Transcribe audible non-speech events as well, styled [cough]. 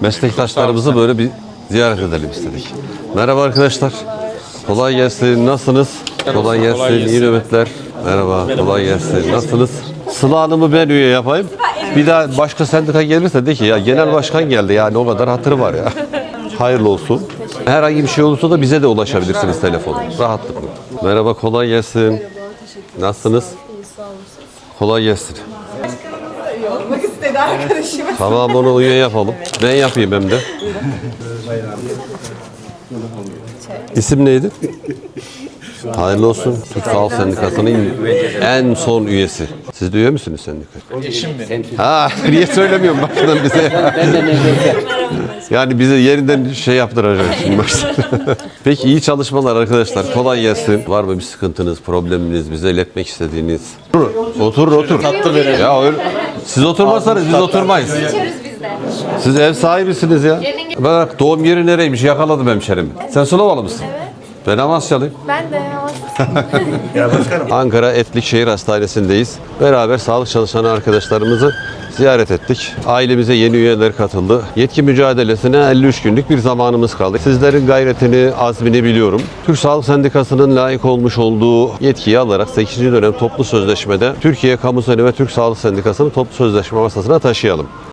meslektaşlarımızı böyle bir ziyaret edelim istedik. Merhaba arkadaşlar. Kolay gelsin. Nasılsınız? Kolay gelsin. İyi nöbetler. Merhaba. Kolay gelsin. Nasılsınız? Sıla Hanım'ı ben üye yapayım. Bir daha başka sendika gelirse de ki ya genel başkan geldi yani o kadar hatırı var ya. [laughs] Hayırlı olsun. Herhangi bir şey olursa da bize de ulaşabilirsiniz telefonu. Rahatlıkla. Merhaba kolay gelsin. Nasılsınız? Kolay gelsin. Olmak istedi arkadaşım. Tamam onu üye yapalım. Ben yapayım hem de. İsim neydi? Hayırlı olsun. Türk Sağlık Sendikası'nın en son üyesi. Siz de üye misiniz sendika? Eşim? Ha, [laughs] niye söylemiyorum başından bize? yani bize yerinden şey yaptıracak şimdi. [laughs] Peki iyi çalışmalar arkadaşlar. Kolay gelsin. Var mı bir sıkıntınız, probleminiz, bize iletmek istediğiniz? Otur, otur. Ya öyle. Siz oturmazsanız biz oturmayız. Siz ev sahibisiniz ya. Bak doğum yeri nereymiş yakaladım hemşerimi. Sen Sulavalı mısın? Evet. Ben Amasyalıyım. Ben de Ankara Etlik Şehir Hastanesi'ndeyiz. Beraber sağlık çalışan arkadaşlarımızı ziyaret ettik. Ailemize yeni üyeler katıldı. Yetki mücadelesine 53 günlük bir zamanımız kaldı. Sizlerin gayretini, azmini biliyorum. Türk Sağlık Sendikası'nın layık olmuş olduğu yetkiyi alarak 8. dönem toplu sözleşmede Türkiye Kamu Seni ve Türk Sağlık Sendikası'nı toplu sözleşme masasına taşıyalım.